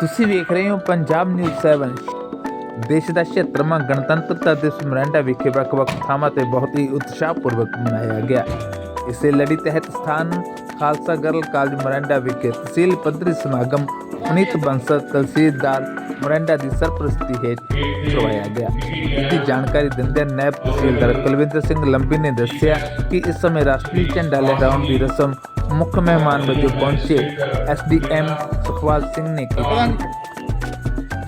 ਤੁਸੀਂ ਵੇਖ ਰਹੇ ਹੋ ਪੰਜਾਬ ਨਿਊਜ਼ 7 ਦੇਸ਼ ਦਾ 76ਵਾਂ ਗਣਤੰਤਰਤਾ ਦਿਵਸ ਮੋਰਿੰਡਾ ਵਿਖੇ ਵੱਖ-ਵੱਖ ਥਾਵਾਂ ਤੇ ਬਹੁਤ ਹੀ ਉਤਸ਼ਾਹਪੂਰਵਕ ਮਨਾਇਆ ਗਿਆ। ਇਸੇ ਲੜੀ ਤਹਿਤ ਸਥਾਨ ਖਾਲਸਾ ਗਰਲ ਕਾਲਜ ਮੋਰਿੰਡਾ ਵਿਖੇ ਤਹਿਸੀਲ ਪੱਧਰੀ ਸਮਾਗਮ ਪੁਨੀਤ ਬੰਸਲ, ਤਹਿਸੀਲਦਾਰ ਮੋਰਿੰਡਾ ਦੀ ਸਰਪ੍ਰਸਤੀ ਹੇਠ ਕਰਵਾਇਆ ਗਿਆ। ਇਸ ਦੀ ਜਾਣਕਾਰੀ ਦਿੰਦੇ ਨਾਇਬ ਤਹਿਸੀਲਦਾਰ ਕੁਲਵਿੰਦਰ ਸਿੰਘ ਲੰਬੀ ਨੇ ਦੱਸਿਆ ਕਿ ਇਸ ਸਮੇਂ ਰਾਸ਼ਟਰੀ ਝੰਡਾ ਲਹਿਰਾਉਣ ਦੀ ਰਸਮ ਮੁੱਖ ਮਹਿਮਾਨ ਵਜੋਂ ਪਹੁੰਚੇ ਐਸਡੀਐਮ ਸੁਖਵਾਲ ਸਿੰਘ ਨੇ ਕੀਤੀ।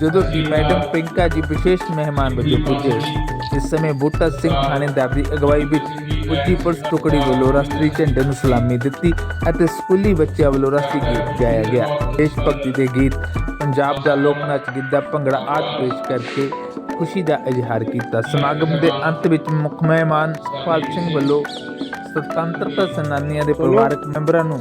ਜਦੋਂ ਕਿ ਮੈਡਮ ਪ੍ਰਿੰਕਾ ਜੀ ਵਿਸ਼ੇਸ਼ ਮਹਿਮਾਨ ਵਜੋਂ ਪੁੱਜੇ। ਇਸ ਸਮੇਂ ਬੂਟਾ ਸਿੰਘ ਥਾਣੇਦਾਰ ਦੀ ਅਗਵਾਈ ਵਿੱਚ ਪੁੱਜੀ ਪੁਲਿਸ ਟੁਕੜੀ ਵੱਲੋਂ ਰਾਸ਼ਟਰੀ ਝੰਡੇ ਨੂੰ ਸਲਾਮੀ ਦਿੱਤੀ ਅਤੇ ਸਕੂਲੀ ਬੱਚਿਆਂ ਵੱਲੋਂ ਰਾਸ਼ਟਰੀ ਗੀਤ ਗਾਇਆ ਗਿਆ। ਦੇਸ਼ ਭਗਤੀ ਦੇ ਗੀਤ, ਪੰਜਾਬ ਦਾ ਲੋਕ ਨਾਚ ਗਿੱਧਾ ਭੰਗੜਾ ਆਦਿ ਪੇਸ਼ ਕਰਕੇ ਖੁਸ਼ੀ ਦਾ ਇਜ਼ਹਾਰ ਕੀਤਾ। ਸਮਾਗਮ ਦੇ ਅੰਤ ਵਿੱਚ ਮੁੱਖ ਮਹਿਮਾਨ ਸੁਖਪਾਲ ਸਿੰਘ ਵੱਲੋਂ ਸੁਤੰਤਰਤਾ ਸੈਨਾਨੀਆਂ ਦੇ ਪਰਿਵਾਰਕ ਮੈਂਬਰਾਂ ਨੂੰ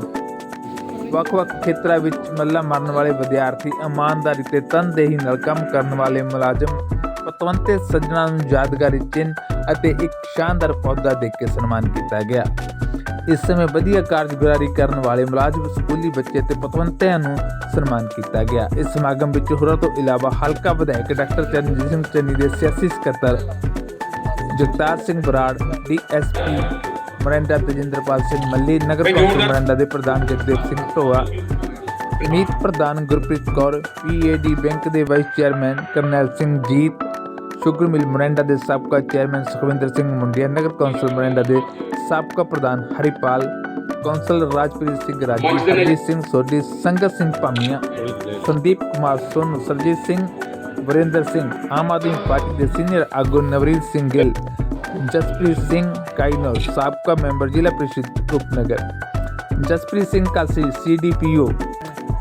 ਵੱਖ-ਵੱਖ ਖੇਤਰਾਂ ਵਿੱਚ ਮੱਲਾ ਮਾਰਨ ਵਾਲੇ ਵਿਦਿਆਰਥੀ ਇਮਾਨਦਾਰੀ ਤੇ ਤਨਦੇਹੀ ਨਾਲ ਕੰਮ ਕਰਨ ਵਾਲੇ ਮੁਲਾਜ਼ਮ, ਪਤਵੰਤੇ ਸੱਜਣਾ ਨੂੰ ਯਾਦਗਾਰੀ ਚਿੰਨ੍ਹ ਅਤੇ ਇੱਕ ਸ਼ਾਨਦਾਰ ਪੌਦਾ ਦੇ ਕੇ ਸਨਮਾਨ ਕੀਤਾ ਗਿਆ। ਇਸ ਸਮੇਂ ਵਧੀਆ ਕਾਰਜਗੁਜ਼ਾਰੀ ਕਰਨ ਵਾਲੇ ਮੁਲਾਜ਼ਮ ਸਕੂਲੀ ਬੱਚੇ ਤੇ ਪਤਵੰਤਿਆਂ ਨੂੰ ਸਨਮਾਨ ਕੀਤਾ ਗਿਆ। ਇਸ ਸਮਾਗਮ ਵਿੱਚ ਹੋਰਾਂ ਤੋਂ ਇਲਾਵਾ ਹਲਕਾ ਵਿਧਾਇਕ ਡਾਕਟਰ ਚਰਨਜੀਤ ਸਿੰਘ ਚੰਨੀ ਦੇ ਸਿਆਸੀ ਸਕੱਤਰ ਜਗਤਾਰ ਸਿੰਘ ਬਰਾੜ ਡੀਐਸਪੀ ਮਰਿੰਡਾ ਤੇਜਿੰਦਰਪਾਲ ਸਿੰਘ ਮੱਲੀ ਨਗਰ ਕੌਂਸਲ ਮਰਿੰਡਾ ਦੇ ਪ੍ਰਧਾਨ ਜਗਦੇਵ ਸਿੰਘ ਢੋਆ ਮੀਤ ਪ੍ਰਧਾਨ ਗੁਰਪ੍ਰੀਤ ਕੌਰ ਪੀਏਡੀ ਬੈਂਕ ਦੇ vice chairman Karnail Singh Jeet sugar mill Morinda ਦੇ ਸਾਬਕਾ ਚੇਅਰਮੈਨ ਸੁਖਵਿੰਦਰ ਸਿੰਘ ਮੁੰਡਿਆ ਨਗਰ ਕੌਂਸਲ ਮਰਿੰਡਾ ਦੇ ਸਾਬਕਾ ਪ੍ਰਧਾਨ ਹਰੀਪਾਲ ਕੌਂਸਲ ਰਾਜਪ੍ਰੀਤ ਸਿੰਘ ਰਾਜੀ ਅਜੀਤ ਸਿੰਘ ਸੋਢੀ ਸੰਗਤ ਸਿੰਘ ਭਾਮੀਆਂ ਸੰਦੀਪ ਕੁਮਾਰ ਸੋਨੂ ਸਰਜੀਤ ਸਿੰਘ ਵਰਿੰਦਰ ਸਿੰਘ ਆਮ ਆਦਮੀ ਪਾਰਟੀ ਦੇ ਸੀਨੀਅਰ ਆਗੂ ਨਵਰੀਤ ਸਿੰਘ ਗਿੱਲ ਜਸਪ੍ਰੀਤ ਸਿੰਘ ਕਾਈਨੋ ਸਾਬਕਾ ਮੈਂਬਰ ਜ਼ਿਲ੍ਹਾ ਪ੍ਰੀਸ਼ਦ ਰੂਪਨਗਰ ਜਸਪ੍ਰੀਤ ਸਿੰਘ ਕਾਲਸੀ ਸੀਡੀਪੀਓ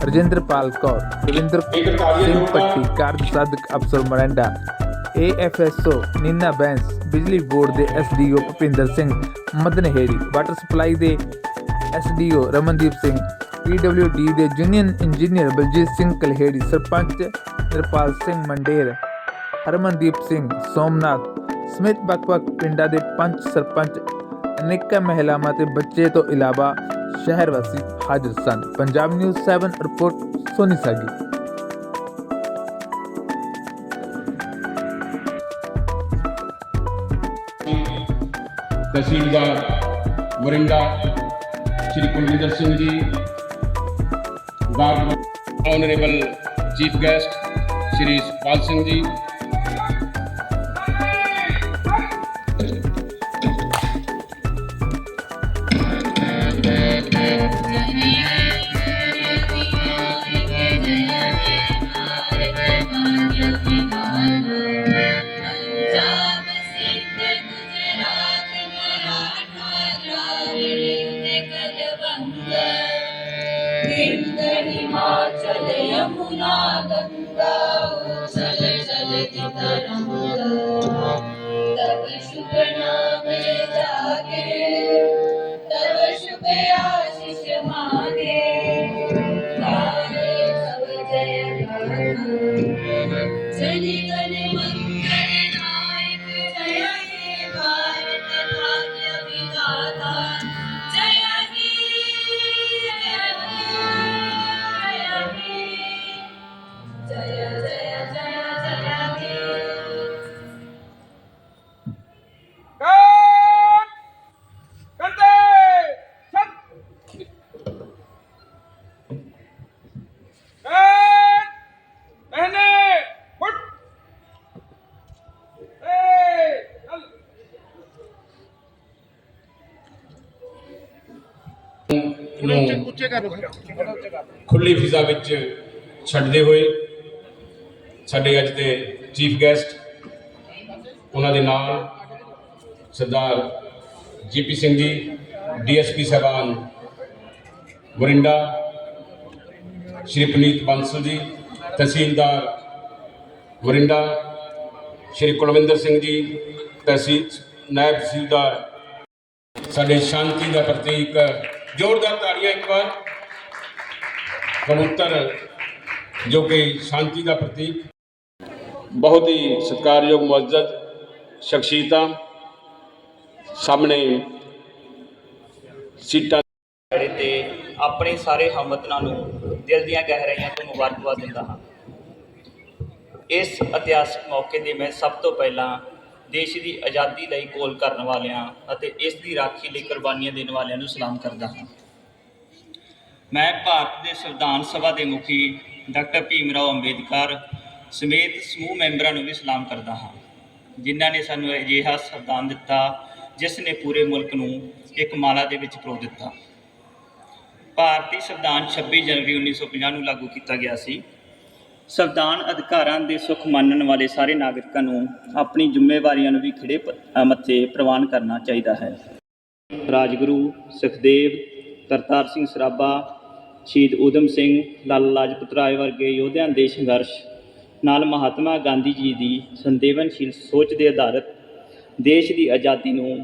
ਰਜਿੰਦਰਪਾਲ ਕੌਰ ਰਵਿੰਦਰ ਸਿੰਘ ਪੱਟੀ ਕਾਰਜ ਸਾਧਕ ਅਫਸਰ ਮਰੰਡਾ ਏਐਫਐਸਓ ਨੀਨਾ ਬੈਂਸ ਬਿਜਲੀ ਬੋਰਡ ਦੇ SDO Bhupinder Singh Madanheri water supply ਦੇ ਐਸਡੀਓ ਰਮਨਦੀਪ ਸਿੰਘ ਪੀਡਬਲਯੂਡੀ ਦੇ ਜੂਨੀਅਰ ਇੰਜੀਨੀਅਰ ਬਲਜੀਤ ਸਿੰਘ ਕਲਹੇੜੀ, ਸਰਪੰਚ ਨਿਰਪਾਲ ਸਿੰਘ ਮੰਡੇਰ, ਹਰਮਨਦੀਪ ਸਿੰਘ ਸੋਮਨਾਥ, ਸਮਿਤ ਵੱਖ-ਵੱਖ ਪਿੰਡਾਂ ਦੇ ਪੰਚ ਸਰਪੰਚ, ਅਨੇਕਾਂ ਮਹਿਲਾਵਾਂ ਤੇ ਬੱਚੇ ਤੋਂ ਇਲਾਵਾ ਸ਼ਹਿਰ ਵਾਸੀ ਹਾਜ਼ਰ ਸਨ। Punjab news 7 report Soni Sagi. Tehsildar Morinda Shri Kulwinder Singh ji guard honourable chief guest Shri Sukhpal Singh ji ਖੁੱਲੀ ਫਿਜ਼ਾ ਵਿੱਚ ਛੱਡਦੇ ਹੋਏ ਸਾਡੇ ਅੱਜ ਦੇ ਚੀਫ ਗੈਸਟ, ਉਹਨਾਂ ਦੇ ਨਾਲ ਸਰਦਾਰ ਜੀਪੀ ਸਿੰਘ ਜੀ, ਡੀਐਸਪੀ ਸਾਹਿਬਾਨ ਮੋਰਿੰਡਾ ਸ਼੍ਰੀ ਪਨੀਤ ਬੰਸਲ ਜੀ, ਤਹਿਸੀਲਦਾਰ ਮੋਰਿੰਡਾ ਸ਼੍ਰੀ ਕੁਲਵਿੰਦਰ ਸਿੰਘ ਜੀ, ਤਹਿਸੀਲ, ਨਾਇਬ ਤਹਿਸੀਲਦਾਰ, ਸਾਡੇ ਸ਼ਾਂਤੀ ਦਾ ਪ੍ਰਤੀਕ ਜ਼ੋਰਦਾਰ ਤਾੜੀਆਂ ਇੱਕ ਵਾਰ। ਕਬੂਤਰ ਜੋ ਕਿ ਸ਼ਾਂਤੀ ਦਾ ਪ੍ਰਤੀਕ। ਬਹੁਤ ਹੀ ਸਤਿਕਾਰਯੋਗ ਮੁਅੱਜ਼ਜ਼ ਸ਼ਖਸੀਅਤਾਂ ਸਾਹਮਣੇ ਸੀਟਾਂ ਤੇ ਆਪਣੇ ਸਾਰੇ ਹਮਵਤਨਾਂ ਨੂੰ ਦਿਲ ਦੀਆਂ ਗਹਿਰਾਈਆਂ ਤੋਂ ਮੁਬਾਰਕਬਾਦ ਦਿੰਦਾ ਹਾਂ। ਇਸ ਇਤਿਹਾਸਕ ਮੌਕੇ ਤੇ ਮੈਂ ਸਭ ਤੋਂ ਪਹਿਲਾਂ ਦੇਸ਼ ਦੀ ਆਜ਼ਾਦੀ ਲਈ ਕੋਲ ਕਰਨ ਵਾਲਿਆਂ ਅਤੇ ਇਸ ਦੀ ਰਾਖੀ ਲਈ ਕੁਰਬਾਨੀਆਂ ਦੇਣ ਵਾਲਿਆਂ ਨੂੰ ਸਲਾਮ ਕਰਦਾ ਹਾਂ। ਮੈਂ ਭਾਰਤ ਦੇ ਸੰਵਿਧਾਨ ਸਭਾ ਦੇ ਮੁਖੀ ਡਾਕਟਰ ਭੀਮ ਰਾਓ ਅੰਬੇਦਕਰ ਸਮੇਤ ਸਮੂਹ ਮੈਂਬਰਾਂ ਨੂੰ ਵੀ ਸਲਾਮ ਕਰਦਾ ਹਾਂ, ਜਿਨ੍ਹਾਂ ਨੇ ਸਾਨੂੰ ਅਜਿਹਾ ਸੰਵਿਧਾਨ ਦਿੱਤਾ, ਜਿਸ ਨੇ ਪੂਰੇ ਮੁਲਕ ਨੂੰ ਇੱਕ ਮਾਲਾ ਦੇ ਵਿੱਚ ਪਰੋ ਦਿੱਤਾ। ਭਾਰਤੀ ਸੰਵਿਧਾਨ 26 ਜਨਵਰੀ 1950 ਨੂੰ ਲਾਗੂ ਕੀਤਾ ਗਿਆ ਸੀ। ਸੰਵਿਧਾਨ ਅਧਿਕਾਰਾਂ ਦੇ ਸੁੱਖ ਮੰਨਣ ਵਾਲੇ ਸਾਰੇ ਨਾਗਰਿਕਾਂ ਨੂੰ ਆਪਣੀ ਜ਼ਿੰਮੇਵਾਰੀਆਂ ਨੂੰ ਵੀ ਖਿੜੇ ਮੱਥੇ ਪ੍ਰਵਾਨ ਕਰਨਾ ਚਾਹੀਦਾ ਹੈ। ਰਾਜਗੁਰੂ ਸੁਖਦੇਵ ਕਰਤਾਰ ਸਿੰਘ ਸਰਾਭਾ, ਸ਼ਹੀਦ ਊਧਮ ਸਿੰਘ ਲਾਲਾ ਲਾਜਪਤ ਰਾਏ ਵਰਗੇ ਯੋਧਿਆਂ ਦੇ ਸੰਘਰਸ਼ ਨਾਲ ਮਹਾਤਮਾ ਗਾਂਧੀ ਜੀ ਦੀ ਸੰਦੇਵਨਸ਼ੀਲ ਸੋਚ ਦੇ ਆਧਾਰਿਤ ਦੇਸ਼ ਦੀ ਆਜ਼ਾਦੀ ਨੂੰ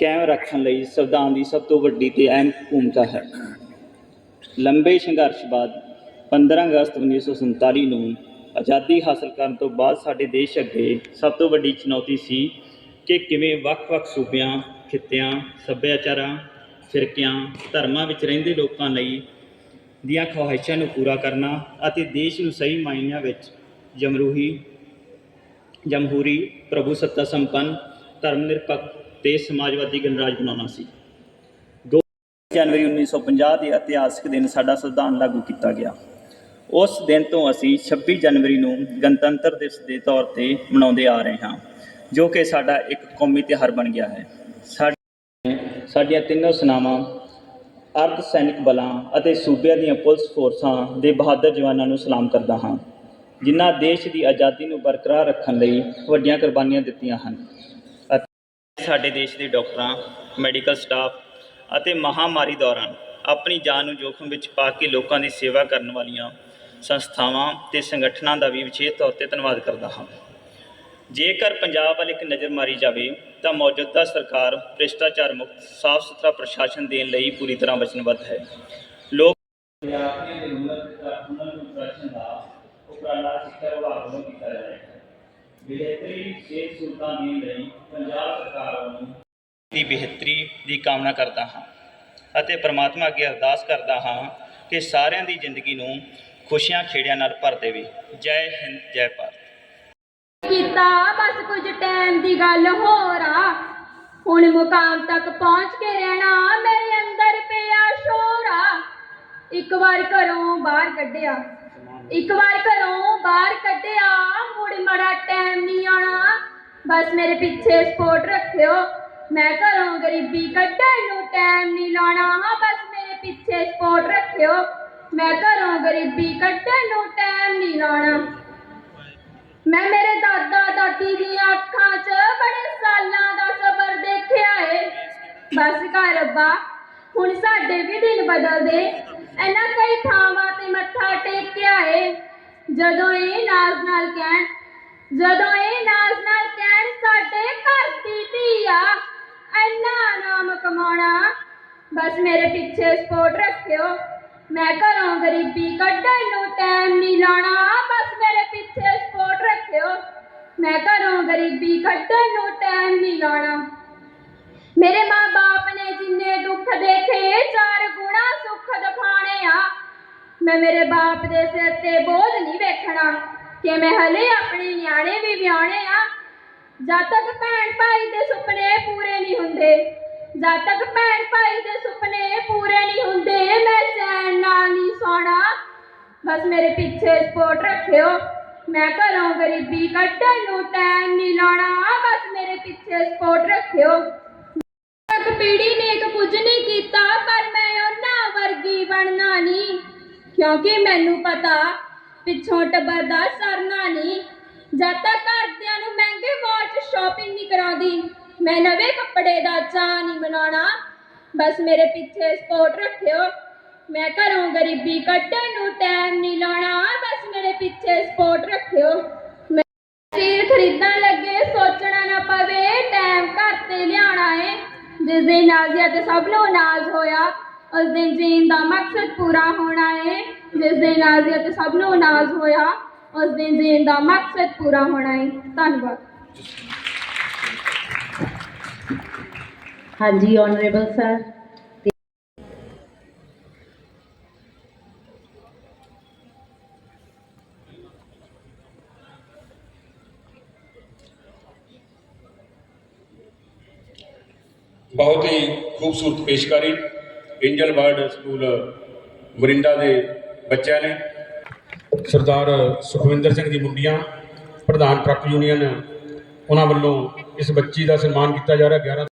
ਕਾਇਮ ਰੱਖਣ ਲਈ ਸੰਵਿਧਾਨ ਦੀ ਸਭ ਤੋਂ ਵੱਡੀ ਤੇ ਅਹਿਮ ਭੂਮਿਕਾ ਹੈ। ਲੰਬੇ ਸੰਘਰਸ਼ ਬਾਅਦ 15 ਅਗਸਤ 1947 ਨੂੰ ਆਜ਼ਾਦੀ ਹਾਸਲ ਕਰਨ ਤੋਂ ਬਾਅਦ ਸਾਡੇ ਦੇਸ਼ ਅੱਗੇ ਸਭ ਤੋਂ ਵੱਡੀ ਚੁਣੌਤੀ ਸੀ ਕਿ ਕਿਵੇਂ ਵੱਖ-ਵੱਖ ਸੂਬਿਆਂ, ਖਿੱਤਿਆਂ, ਸੱਭਿਆਚਾਰਾਂ, ਫਿਰਕਿਆਂ, ਧਰਮਾਂ ਵਿੱਚ ਰਹਿੰਦੇ ਲੋਕਾਂ ਲਈ ਦੀਆਂ ਖਵਾਹਿਸ਼ਾਂ ਨੂੰ ਪੂਰਾ ਕਰਨਾ ਅਤੇ ਦੇਸ਼ ਨੂੰ ਸਹੀ ਮਾਇਨਿਆਂ ਵਿੱਚ ਜਮਹੂਰੀ ਜਮਹੂਰੀ, ਪ੍ਰਭੂ ਸੱਤਾ ਸੰਪੰਨ ਧਰਮ ਨਿਰਪੱਖ ਤੇ ਸਮਾਜਵਾਦੀ ਗਣਰਾਜ ਬਣਾਉਣਾ ਸੀ। ਜਨਵਰੀ 1950 ਦੇ ਇਤਿਹਾਸਕ ਦਿਨ ਸਾਡਾ ਸੰਵਿਧਾਨ ਲਾਗੂ ਕੀਤਾ ਗਿਆ। ਉਸ ਦਿਨ ਤੋਂ ਅਸੀਂ 26 ਜਨਵਰੀ ਨੂੰ ਗਣਤੰਤਰ ਦਿਵਸ ਦੇ ਤੌਰ ਤੇ ਮਨਾਉਂਦੇ ਆ ਰਹੇ ਹਾਂ, ਜੋ ਕਿ ਸਾਡਾ ਇੱਕ ਕੌਮੀ ਤਿਉਹਾਰ ਬਣ ਗਿਆ ਹੈ। ਸਾਡੀਆਂ ਤਿੰਨੋਂ ਸੈਨਾਵਾਂ, ਅਰਧ ਸੈਨਿਕ ਬਲਾਂ ਅਤੇ ਸੂਬਿਆਂ ਦੀਆਂ ਪੁਲਿਸ ਫੋਰਸਾਂ ਦੇ ਬਹਾਦਰ ਜਵਾਨਾਂ ਨੂੰ ਸਲਾਮ ਕਰਦਾ ਹਾਂ, ਜਿਨ੍ਹਾਂ ਦੇਸ਼ ਦੀ ਆਜ਼ਾਦੀ ਨੂੰ ਬਰਕਰਾਰ ਰੱਖਣ ਲਈ ਵੱਡੀਆਂ ਕੁਰਬਾਨੀਆਂ ਦਿੱਤੀਆਂ ਹਨ ਅਤੇ ਸਾਡੇ ਦੇਸ਼ ਦੇ ਡਾਕਟਰਾਂ, ਮੈਡੀਕਲ ਸਟਾਫ ਅਤੇ ਮਹਾਮਾਰੀ ਦੌਰਾਨ ਆਪਣੀ ਜਾਨ ਨੂੰ ਜੋਖਮ ਵਿੱਚ ਪਾ ਕੇ ਲੋਕਾਂ ਦੀ ਸੇਵਾ ਕਰਨ ਵਾਲੀਆਂ ਸੰਸਥਾਵਾਂ ਤੇ ਸੰਗਠਨਾਂ ਦਾ ਵੀ ਵਿਸ਼ੇਸ਼ ਤੌਰ ਤੇ ਧੰਨਵਾਦ ਕਰਦਾ ਹਾਂ। ਜੇਕਰ ਪੰਜਾਬ ਵੱਲ ਇੱਕ ਨਜ਼ਰ ਮਾਰੀ ਜਾਵੇ ਤਾਂ ਮੌਜੂਦਾ ਸਰਕਾਰ ਭ੍ਰਿਸ਼ਟਾਚਾਰ ਮੁਕਤ ਸਾਫ਼ ਸੁਥਰਾ ਪ੍ਰਸ਼ਾਸਨ ਦੇਣ ਲਈ ਪੂਰੀ ਤਰ੍ਹਾਂ ਵਚਨਬੱਧ ਹੈ। ਲੋਕ ਵਿਦਿਆਰਥੀਆਂ ਦੇ ਉન્નਤ ਉਹਨਾਂ ਨੂੰ ਪ੍ਰਸ਼ਨ ਦਾ ਉਪਰਾਲਾ ਸਿੱਖਿਆ ਵਿਭਾਗ ਵੱਲੋਂ ਕੀਤਾ ਜਾ ਰਿਹਾ ਹੈ। ਬਿਹਤਰੀ ਸਿਹਤ ਸਹੂਲਤਾਂ ਦੇਣ ਲਈ ਪੰਜਾਬ ਸਰਕਾਰ ਵੱਲੋਂ ਦੀ ਬਿਹਤਰੀ ਦੀ ਕਾਮਨਾ ਕਰਦਾ ਹਾਂ ਅਤੇ ਪ੍ਰਮਾਤਮਾ ਅੱਗੇ ਅਰਦਾਸ ਕਰਦਾ ਹਾਂ ਕਿ ਸਾਰਿਆਂ ਦੀ ਜ਼ਿੰਦਗੀ ਨੂੰ ਖੁਸ਼ੀਆਂ ਖੇੜਿਆਂ ਨਾਲ ਭਰ ਦੇਵੇ ਜੈ ਹਿੰਦ, ਜੈ ਭਾਰਤ। ਕੀਤਾ ਬਸ ਕੁਝ ਟਾਈਮ ਦੀ ਗੱਲ ਹੋਰ ਆ। ਹੁਣ ਮੁਕਾਮ ਤੱਕ ਪਹੁੰਚ ਕੇ ਰਹਿਣਾ ਮੇਰੇ ਅੰਦਰ ਪਿਆ ਸ਼ੋਰ ਆ। ਇੱਕ ਵਾਰ ਘਰੋਂ ਬਾਹਰ ਕੱਢਿਆ। ਇੱਕ ਵਾਰ ਘਰੋਂ ਬਾਹਰ ਕੱਢਿਆ। ਮੁੜ ਮੜਾ ਟਾਈਮ ਨਹੀਂ ਆਉਣਾ। ਬਸ ਮੇਰੇ ਪਿੱਛੇ ਸਪੋਰਟ ਰੱਖਿਓ। ਮੈਂ ਘਰੋਂ ਗਰੀਬੀ ਕੱਢਣ ਨੂੰ ਟਾਈਮ ਨਹੀਂ ਲਾਉਣਾ। ਬਸ ਮੇਰੇ ਪਿੱਛੇ ਸਪੋਰਟ ਰੱਖਿਓ। ਮੈਂ ਘਰੋਂ ਗਰੀਬੀ ਕੱਢਣ ਨੂੰ ਟਾਈਮ ਨਹੀਂ ਲਾਉਣਾ। ਮੈਂ ਮੇਰੇ ਦਾਦਾ ਦਾਦੀ ਦੀਆਂ ਅੱਖਾਂ 'ਚ ਬੜੇ ਸਾਲਾਂ ਦਾ ਸਬਰ ਦੇਖਿਆ ਏ। ਬਸ ਕਰ ਰੱਬਾ, ਹੁਣ ਸਾਡੇ ਵੀ ਦਿਨ ਬਦਲਦੇ। ਇਹਨਾਂ ਕਈ ਥਾਵਾਂ ਤੇ ਮੱਥਾ ਟੇਕਿਆ ਏ। ਜਦੋਂ ਇਹ ਨਾਜ਼ ਨਾਲ ਕਹਿਣ, ਜਦੋਂ ਇਹ ਨਾਜ਼ ਨਾਲ ਕਹਿਣ, ਸਾਡੇ ਘਰ ਦੀ ਧੀ ਆ, ਇੰਨਾ ਨਾਮ ਕਮਾਉਣਾ। ਬਸ ਮੇਰੇ ਪਿੱਛੇ ਸਪੋਰਟ ਰੱਖਿਓ। ਮੈਂ ਘਰੋਂ ਗਰੀਬੀ ਕੱਢਣ ਨੂੰ ਟਾਈਮ ਨਹੀਂ ਲਾਉਣਾ। ਬਸ ਮੇਰੇ ਪਿੱਛੇ ਸਪੋਰਟ ਰੱਖਿਓ। ਮੈਂ ਘਰੋਂ ਗਰੀਬੀ ਕੱਢਣ ਨੂੰ ਟਾਈਮ ਨਹੀਂ ਲਾਉਣਾ। ਮੇਰੇ ਮਾਂ-ਬਾਪ ਨੇ ਜਿੰਨੇ ਦੁੱਖ ਦੇਖੇ, ਚਾਰ ਗੁਣਾ ਸੁੱਖ ਦਿਖਾਣੇ ਆ। ਮੈਂ ਮੇਰੇ ਬਾਪ ਦੇ ਸਿਰ ਤੇ ਬੋਝ ਨਹੀਂ ਵੇਖਣਾ ਕਿ ਮੈਂ ਹਲੇ ਆਪਣੇ ਨਿਆਣੇ ਵੀ ਵਿਆਹਣੇ ਆ। ਜਦ ਤੱਕ ਭੈਣ ਭਾਈ ਦੇ ਸੁਪਨੇ ਪੂਰੇ ਨਹੀਂ ਹੁੰਦੇ ਜਦ ਤੱਕ ਭੈਣ ਭਾਈ ਦੇ ਸੁਪਨੇ ਪੂਰੇ ਨਹੀਂ ਹੁੰਦੇ, ਮੈਂ ਚੈਨ ਨਾਲ ਨਹੀਂ ਸੌਣਾ। ਬਸ ਮੇਰੇ ਪਿੱਛੇ ਸਪੋਰਟ ਰੱਖਿਓ, ਮੈਂ ਘਰੋਂ ਗਰੀਬੀ ਕੱਢਣ ਨੂੰ ਟਾਈਮ ਨਹੀਂ ਲਾਉਣਾ। ਬਸ ਮੇਰੇ ਪਿੱਛੇ ਸਪੋਰਟ ਰੱਖਿਓ। ਤੱਕ ਪੀੜੀ ਨੇ ਇੱਕ ਕੁਝ ਨਹੀਂ ਕੀਤਾ, ਪਰ ਮੈਂ ਉਹਨਾਂ ਵਰਗੀ ਬਣਨਾ ਨਹੀਂ। ਕਿਉਂਕਿ ਮੈਨੂੰ ਪਤਾ, ਪਿੱਛੋਂ ਟੱਬਰ ਦਾ ਸਰਨਾ ਨਹੀਂ। ਜਦ ਤੱਕ ਘਰਦਿਆਂ ਨੂੰ ਮਹਿੰਗੇ ਵਾਚ 'ਚ ਸ਼ਾਪਿੰਗ ਨਹੀਂ ਕਰਾਉਂਦੀ ਮੈਂ ਨਵੇਂ ਕੱਪੜੇ ਦਾ ਚਾਅ ਨਹੀਂ ਮਨਾਉਣਾ। ਬਸ ਮੇਰੇ ਪਿੱਛੇ ਸਪੋਰਟ ਰੱਖਿਓ। ਮੈਂ ਘਰੋਂ ਗਰੀਬੀ ਕੱਢਣ ਨੂੰ ਟਾਈਮ ਨਹੀਂ ਲਾਉਣਾ। ਬਸ ਮੇਰੇ ਪਿੱਛੇ ਸਪੋਰਟ ਰੱਖਿਓ। ਮੈਂ ਚੀਜ਼ ਖਰੀਦਣ ਲੱਗੇ, ਸੋਚਣਾ ਨਾ ਪਵੇ ਟਾਈਮ ਘਰ ਤੇ ਲਿਆਉਣਾ ਏ। ਜਿਸ ਦਿਨ ਨਾਜ਼ੀਆ ਤੇ ਸਭ ਨੂੰ ਨਾਜ਼ ਹੋਇਆ, ਉਸ ਦਿਨ ਜੀਣ ਦਾ ਮਕਸਦ ਪੂਰਾ ਹੋਣਾ ਏ। ਜਿਸ ਦਿਨ ਨਾਜ਼ੀਆ ਤੇ ਸਭ ਨੂੰ ਨਾਜ਼ ਹੋਇਆ, ਉਸ ਦਿਨ ਜੀਣ ਦਾ ਮਕਸਦ ਪੂਰਾ ਹੋਣਾ ਏ। ਧੰਨਵਾਦ। ਹਾਂਜੀ ਆਨਰੇਬਲ ਸਰ ਬਹੁਤ ਹੀ ਖੂਬਸੂਰਤ ਪੇਸ਼ਕਾਰੀ ਇੰਜਲ ਵਰਡ ਸਕੂਲ ਮਰਿੰਡਾ ਦੇ ਬੱਚਿਆਂ ਨੇ। ਸਰਦਾਰ ਸੁਖਵਿੰਦਰ ਸਿੰਘ ਦੀ ਮੁੰਡੀਆਂ, ਪ੍ਰਧਾਨ ਟਰੱਕ ਯੂਨੀਅਨ, ਉਹਨਾਂ ਵੱਲੋਂ ਇਸ ਬੱਚੀ ਦਾ ਸਨਮਾਨ ਕੀਤਾ ਜਾ ਰਿਹਾ। 11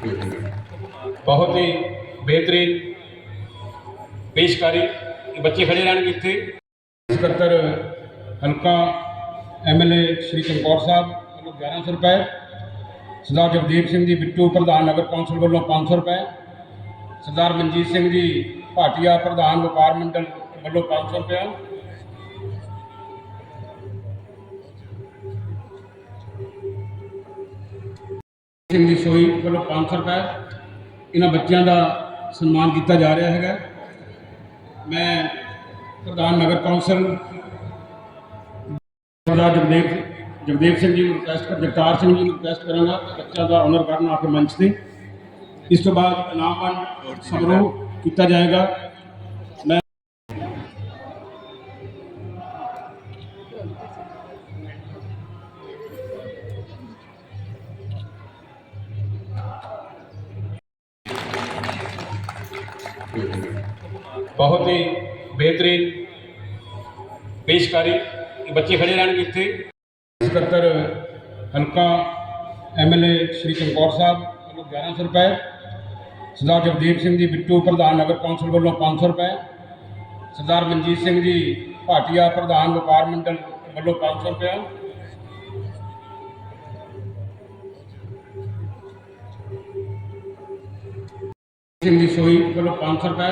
ਬਹੁਤ ਹੀ ਬਿਹਤਰੀਨ ਪੇਸ਼ਕਾਰੀ ਬੱਚੇ ਖੜੇ ਰਹਿਣ ਇੱਥੇ। ਸਕੱਤਰ ਹਲਕਾ ਐਮਐਲਏ ਸ਼੍ਰੀ ਚਮਕੌਰ ਸਾਹਿਬ ਵੱਲੋਂ 1100 ਰੁਪਏ, ਸਰਦਾਰ ਜਗਦੀਪ ਸਿੰਘ ਜੀ ਬਿੱਟੂ ਪ੍ਰਧਾਨ ਨਗਰ ਕੌਂਸਲ ਵੱਲੋਂ 500 ਰੁਪਏ, ਸਰਦਾਰ ਮਨਜੀਤ ਸਿੰਘ ਜੀ ਭਾਟੀਆ ਪ੍ਰਧਾਨ ਵਪਾਰ ਮੰਡਲ ਵੱਲੋਂ 500 ਰੁਪਏ ਸਿੰਘ ਦੀ ਸੋਈ ਵੱਲੋਂ 500 ਰੁਪਏ ਇਹਨਾਂ ਬੱਚਿਆਂ ਦਾ ਸਨਮਾਨ ਕੀਤਾ ਜਾ ਰਿਹਾ ਹੈਗਾ। ਮੈਂ ਪ੍ਰਧਾਨ ਨਗਰ ਕੌਂਸਲ ਸਰਦਾਰ ਜਗਦੇਵ ਜਗਦੇਵ ਸਿੰਘ ਜੀ ਨੂੰ ਰਿਕਵੈਸਟ ਕਰ ਜਗਤਾਰ ਸਿੰਘ ਜੀ ਨੂੰ ਰਿਕਵੈਸਟ ਕਰਾਂਗਾ ਕਿ ਬੱਚਿਆਂ ਦਾ ਆਨਰ ਕਰਨ ਆ ਕੇ ਮੰਚ ਤੇ। ਇਸ ਤੋਂ ਬਾਅਦ ਇਨਾਮ ਵੰਡ ਸਮਾਰੋਹ ਕੀਤਾ ਜਾਏਗਾ। ਬਹੁਤ ਹੀ ਬਿਹਤਰੀਨ ਪੇਸ਼ਕਾਰੀ ਬੱਚੇ ਖੜੇ ਰਹਿਣਗੇ ਇੱਥੇ। ਸਕੱਤਰ ਹਲਕਾ ਐਮਐਲਏ ਸ਼੍ਰੀ ਚਮਕੌਰ ਸਾਹਿਬ ਵੱਲੋਂ 1100 ਰੁਪਏ, ਸਰਦਾਰ ਜਗਦੀਪ ਸਿੰਘ ਜੀ ਬਿੱਟੂ ਪ੍ਰਧਾਨ ਨਗਰ ਕੌਂਸਲ ਵੱਲੋਂ 500 ਰੁਪਏ, ਸਰਦਾਰ ਮਨਜੀਤ ਸਿੰਘ ਜੀ ਭਾਟੀਆ ਪ੍ਰਧਾਨ ਵਪਾਰ ਮੰਡਲ ਵੱਲੋਂ 500 ਰੁਪਏ ਸਿੰਘ ਦੀ ਸੋਈ ਵੱਲੋਂ 500 ਰੁਪਏ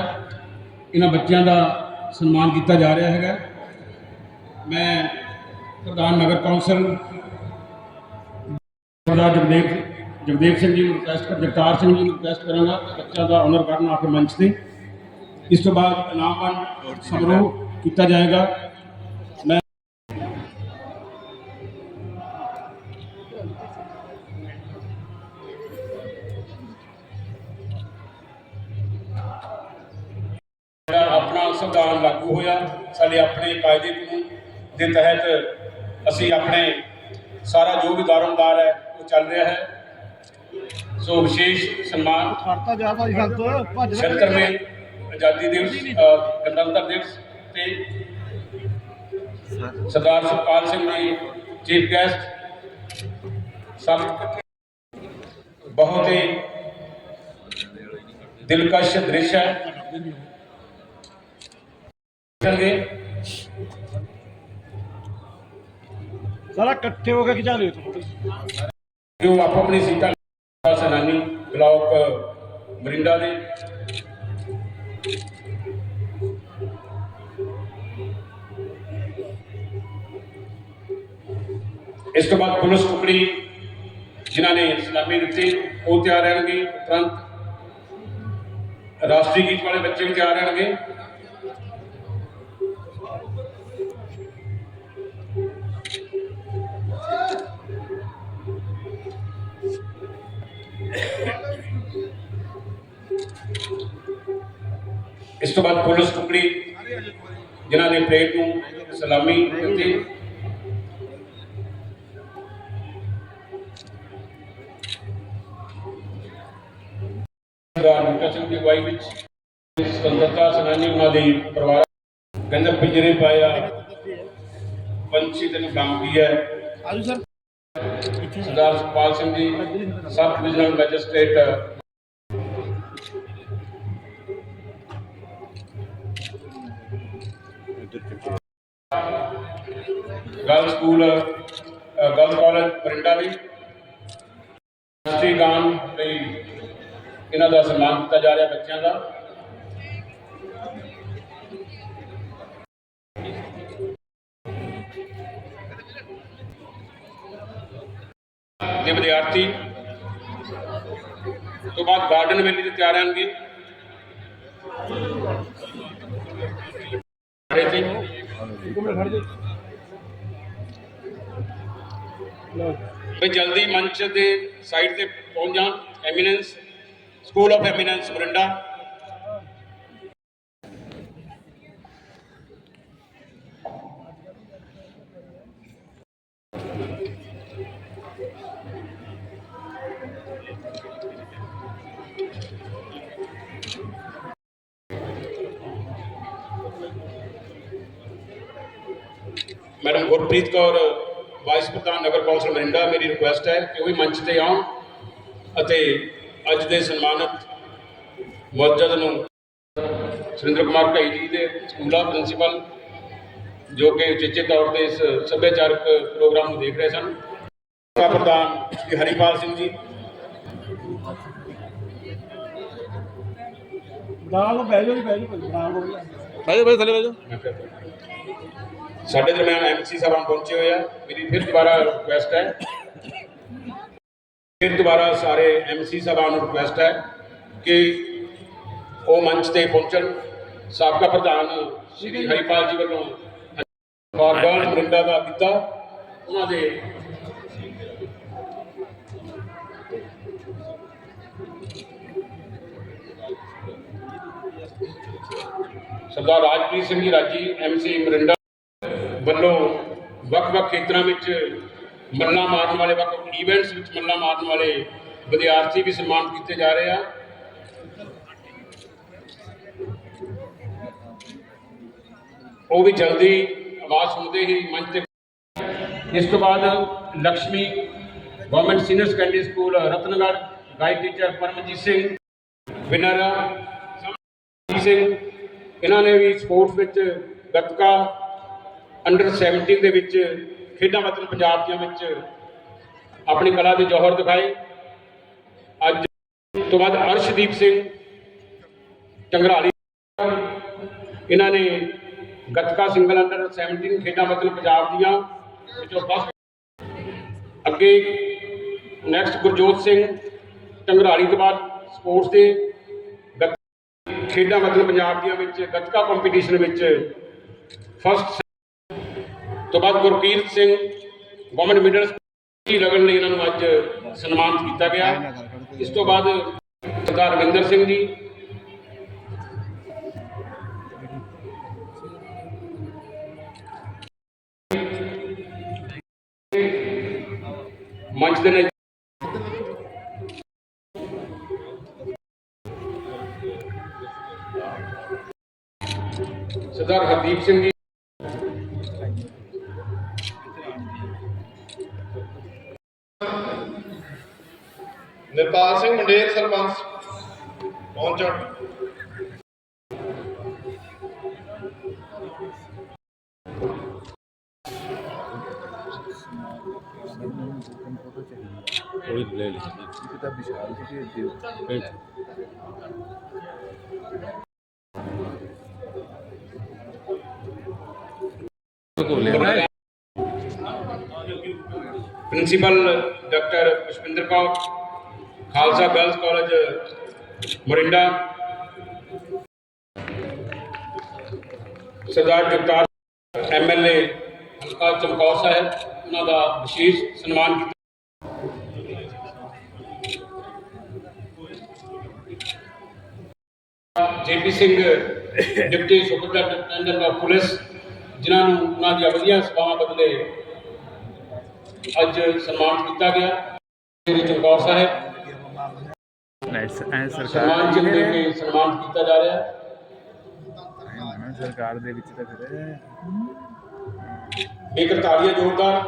ਇਹਨਾਂ ਬੱਚਿਆਂ ਦਾ ਸਨਮਾਨ ਕੀਤਾ ਜਾ ਰਿਹਾ ਹੈਗਾ। ਮੈਂ ਪ੍ਰਧਾਨ ਨਗਰ ਕੌਂਸਲ ਸਰਦਾਰ ਜਗਦੇਵ ਜਗਦੇਵ ਸਿੰਘ ਜੀ ਨੂੰ ਰਿਕਵੈਸਟ ਕਰ ਜਗਤਾਰ ਸਿੰਘ ਜੀ ਨੂੰ ਰਿਕਵੈਸਟ ਕਰਾਂਗਾ ਕਿ ਬੱਚਿਆਂ ਦਾ ਆਨਰ ਕਰਨ ਆ ਕੇ ਮੰਚ ਤੇ। ਇਸ ਤੋਂ ਬਾਅਦ ਇਨਾਮ ਵੰਡ ਸਮਾਰੋਹ ਕੀਤਾ ਜਾਏਗਾ। ਦੇ ਤਹਿਤ ਅਸੀਂ ਆਪਣੇ ਸਾਰਾ ਜੋ ਵੀ ਦਾਰੋਮਦਾਰ ਹੈ ਉਹ ਚੱਲ ਰਿਹਾ ਹੈ। ਸੋ ਵਿਸ਼ੇਸ਼ ਸਨਮਾਨ ਖੜਤਾ ਜਾ ਭਾਈ ਹੱਥ ਭੱਜ ਲੈ। 76ਵੇਂ ਆਜ਼ਾਦੀ ਦਿਵਸ ਅ, ਗਣਤੰਤਰ ਦਿਵਸ ਤੇ ਸਰਦਾਰ ਸੁਖਪਾਲ ਸਿੰਘ ਜੀ ਚੀਫ ਗੈਸਟ ਸਭ ਬਹੁਤ ਹੀ ਦਿਲਕਸ਼ ਦ੍ਰਿਸ਼ ਹੈ। ਚਲਗੇ ਸਾਰਾ ਇਕੱਠੇ ਹੋ ਕੇ ਖਿਚਾ ਲਿਓ ਤੁਸੀਂ ਜੋ ਆਪੋ ਆਪਣੀ ਸੀਟਾਂ ਦਾ ਸੈਲਾਨੀ ਬਲਾਕ ਮਰਿੰਡਾ ਦੇ। ਇਸ ਤੋਂ ਬਾਅਦ ਪੁਲਿਸ ਟੁਕੜੀ, ਜਿਨ੍ਹਾਂ ਨੇ ਸਲਾਮੀ ਦਿੱਤੀ, ਉਹ ਤਿਆਰ ਰਹਿਣਗੇ ਤੁਰੰਤ ਰਾਸ਼ਟਰੀ ਗੀਤ ਵਾਲੇ ਬੱਚੇ ਵੀ ਤਿਆਰ ਰਹਿਣਗੇ। ਤੋਂ ਬਾਅਦ ਪੁਲਿਸ ਟੁਕੜੀ ਜਿਨ੍ਹਾਂ ਨੇ ਪਰੇਡ ਨੂੰ ਸਲਾਮੀ ਦਿੱਤੀ। ਸਰਦਾਰ ਬੂਟਾ ਸਿੰਘ ਦੀ ਅਗਵਾਈ ਵਿੱਚ ਸੁਤੰਤਰਤਾ ਸੈਨਾਨੀ ਉਹਨਾਂ ਦੇ ਪਰਿਵਾਰ ਗੰਦਰ ਪਿੰਜਰੇ ਪਾਇਆ ਪੰਛੀ ਤੈਨੂੰ ਕੰਮ ਕੀ ਹੈ। ਆਜੋ sir. Sardar Sukhpal Singh ji sub divisional magistrate school girl college, Barinda ਵੀ ਰਾਸ਼ਟਰੀ ਗਾਨ ਲਈ ਇਹਨਾਂ ਦਾ ਸਨਮਾਨ ਕੀਤਾ ਜਾ ਰਿਹਾ ਬੱਚਿਆਂ ਦਾ। ਦੇ ਵਿਦਿਆਰਥੀ ਤੋਂ ਬਾਅਦ ਗਾਰਡਨ ਵੇਲੇ ਦੇ ਤਿਆਰ ਰਹਿਣਗੇ। ਰਹੇ ਸੀ ਜਲਦੀ ਮੰਚ ਦੇ ਸਾਈਡ ਤੇ ਪਹੁੰਚ ਜਾਣ। Eminence school of eminence ਬਰਿੰਡਾ madam Gurpreet Kaur ਪ੍ਰਧਾਨ ਨਗਰ ਕੌਂਸਲ ਮਰਿੰਡਾ ਮੇਰੀ ਰਿਕੁਐਸਟ ਹੈ ਕਿ ਉਹ ਵੀ ਮੰਚ ਤੇ ਆਉਣ ਅਤੇ ਅੱਜ ਦੇ ਸਨਮਾਨਿਤ ਮੁਅੱਜਦ ਨੂੰ ਸੁਰਿੰਦਰ ਕੁਮਾਰ ਭਾਈ ਜੀ ਦੇ ਸਕੂਲ ਦਾ ਪ੍ਰਿੰਸੀਪਲ ਜੋ ਕਿ ਉਚੇਚੇ ਤੌਰ ਤੇ ਇਸ ਸੱਭਿਆਚਾਰਕ ਪ੍ਰੋਗਰਾਮ ਨੂੰ ਦੇਖ ਰਹੇ ਸਨ ਸਾਬਕਾ ਪ੍ਰਧਾਨ ਸ਼੍ਰੀ ਹਰੀਪਾਲ ਸਿੰਘ ਜੀ। ਨਾਲ ਬਹਿ ਜਾਓ ਜੀ ਬਹਿ ਜਾਓ ਨਾਲ ਹੋ ਗਿਆ ਸਾਡੇ ਦਰਮਿਆਨ ਐਮਸੀ ਸਾਹਿਬਾਨ ਪਹੁੰਚੇ ਹੋਏ ਆ। ਮੇਰੀ ਫਿਰ ਦੁਬਾਰਾ ਰਿਕੁਐਸਟ ਹੈ। ਫਿਰ ਦੁਬਾਰਾ ਸਾਰੇ ਐਮਸੀ ਸਾਹਿਬਾਨ ਨੂੰ ਰਿਕੁਐਸਟ ਹੈ ਕਿ ਉਹ ਮੰਚ ਤੇ ਪਹੁੰਚਣ। ਸਾਬਕਾ ਪ੍ਰਧਾਨ ਸ਼੍ਰੀ ਹਰੀਪਾਲ ਜੀ ਵੱਲੋਂ ਫਾਰਗਨ ਮਰਿੰਡਾ ਦਾ ਕੀਤਾ। ਉਹਨਾਂ ਦੇ ਸਰਦਾਰ ਰਾਜਪ੍ਰੀਤ ਸਿੰਘ ਜੀ ਰਾਜੀ, ਐਮਸੀ ਮਰਿੰਡਾ ਵੱਲੋਂ ਵੱਖ-ਵੱਖ ਖੇਤਰਾਂ ਵਿੱਚ ਮੱਲਾਂ ਮਾਰਨ ਵਾਲੇ, ਵੱਖ ਇਵੈਂਟਸ ਵਿੱਚ ਮੱਲਾਂ ਮਾਰਨ ਵਾਲੇ ਵਿਦਿਆਰਥੀ ਵੀ ਸਨਮਾਨਿਤ ਕੀਤੇ ਜਾ ਰਹੇ ਆ। ਉਹ ਵੀ ਜਲਦੀ ਆਵਾਜ਼ ਸੁਣਦੇ ਹੀ ਮੰਚ ਤੇ ਇਸ ਤੋਂ ਬਾਅਦ Lakshmi government senior secondary school Ratangarh ਗਾਇਕ ਟੀਚਰ ਪਰਮਜੀਤ ਸਿੰਘ ਵਿਨਰ ਸਿੰਘ, ਇਹਨਾਂ ਨੇ ਵੀ ਸਪੋਰਟਸ ਵਿੱਚ ਗੱਤਕਾ ਅੰਡਰ 17 ਦੇ ਵਿੱਚ ਖੇਡਾਂ ਵਤਨ ਪੰਜਾਬ ਦੀਆਂ ਵਿੱਚ ਆਪਣੀ ਕਲਾ ਦੇ ਜੋਹਰ ਦਿਖਾਏ ਅੱਜ ਤੋਂ ਬਾਅਦ ਅਰਸ਼ਦੀਪ ਸਿੰਘ ਟੰਗਰਾਲੀ ਇਹਨਾਂ ਨੇ ਗੱਤਕਾ ਸਿੰਗਲ ਅੰਡਰ 17 ਖੇਡਾਂ ਵਤਨ ਪੰਜਾਬ ਦੀਆਂ ਵਿੱਚੋਂ ਫਸਟ ਅੱਗੇ ਨੈਕਸਟ ਗੁਰਜੋਤ ਸਿੰਘ ਟੰਗਰਾਲੀ ਤੋਂ ਬਾਅਦ ਸਪੋਰਟਸ ਦੇ ਗੱਤ- ਖੇਡਾਂ ਵਤਨ ਪੰਜਾਬ ਦੀਆਂ ਵਿੱਚ ਗੱਤਕਾ ਕੰਪੀਟੀਸ਼ਨ ਵਿੱਚ ਫਸਟ ਤੋਂ ਬਾਅਦ Gurkirat Singh government middle school ਲਗਨ ਲਈ ਇਹਨਾਂ ਨੂੰ ਅੱਜ ਸਨਮਾਨਿਤ ਕੀਤਾ ਗਿਆ। ਇਸ ਤੋਂ ਬਾਅਦ ਸਰਦਾਰ ਰਵਿੰਦਰ ਸਿੰਘ ਜੀ। ਮੰਚ ਦੇ ਨਾਲ ਸਰਦਾਰ ਹਰਦੀਪ ਸਿੰਘ ਜੀ। ਨਿਰਪਾਲ ਸਿੰਘ ਮੰਡੇਰ ਸਰਪੰਚ ਪਹੁੰਚਣ principal doctor Pushpinder Kaur Khalsa girls college, Morinda. Sardar Jagtar MLA ਹਲਕਾ ਚਮਕੌਰ ਸਾਹਿਬ, ਉਹਨਾਂ ਦਾ ਵਿਸ਼ੇਸ਼ ਸਨਮਾਨ ਕੀਤਾ। JP Singh, deputy superintendent of police, ਜਿਨ੍ਹਾਂ ਨੂੰ ਉਹਨਾਂ ਦੀਆਂ ਵਧੀਆ ਸੇਵਾਵਾਂ ਬਦਲੇ ਅੱਜ ਸਨਮਾਨਿਤ ਕੀਤਾ ਗਿਆ। ਸ੍ਰੀ ਚਮਕੌਰ ਸਾਹਿਬ ਨੈਟਸ ਐ ਸਰਕਾਰ ਸਨਮਾਨ ਚਿੰਨ੍ਹ ਦੇ ਕੇ ਸਨਮਾਨਿਤ ਕੀਤਾ ਜਾ ਰਿਹਾ। ਹੈ ਐਂ ਸਰਕਾਰ ਦੇ ਵਿੱਚ ਤਾਂ ਫਿਰ ਇੱਕ ਤਾੜੀਆਂ ਜ਼ੋਰਦਾਰ।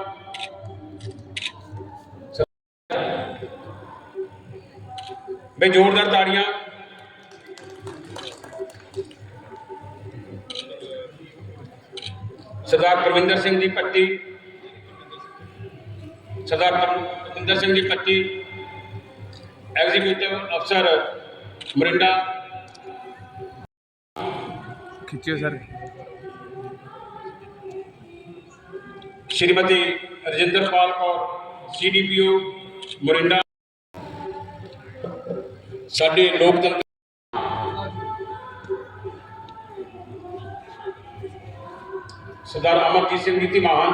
ਬਈ ਜ਼ੋਰਦਾਰ ਤਾੜੀਆਂ। ਸਰਦਾਰ ਪਰਵਿੰਦਰ ਸਿੰਘ ਜੀ ਪੱਟੀ। ਸਰਦਾਰ ਪਰਵਿੰਦਰ ਸਿੰਘ ਜੀ ਪੱਟੀ। ਐਗਜ਼ੀਕਿਊਟਿਵ ਅਫਸਰ ਮਰਿੰਡਾ ਖਿੱਚਿਓ ਸਰ। ਸ਼੍ਰੀਮਤੀ ਰਜਿੰਦਰਪਾਲ ਕੌਰ ਸੀਡੀਪੀਓ ਮੋਰਿੰਡਾ ਸਾਡੇ ਲੋਕਤੰਤਰ ਸਰਦਾਰ ਅਮਰਜੀਤ ਸਿੰਘ ਜੀ ਧੀਮਾਨ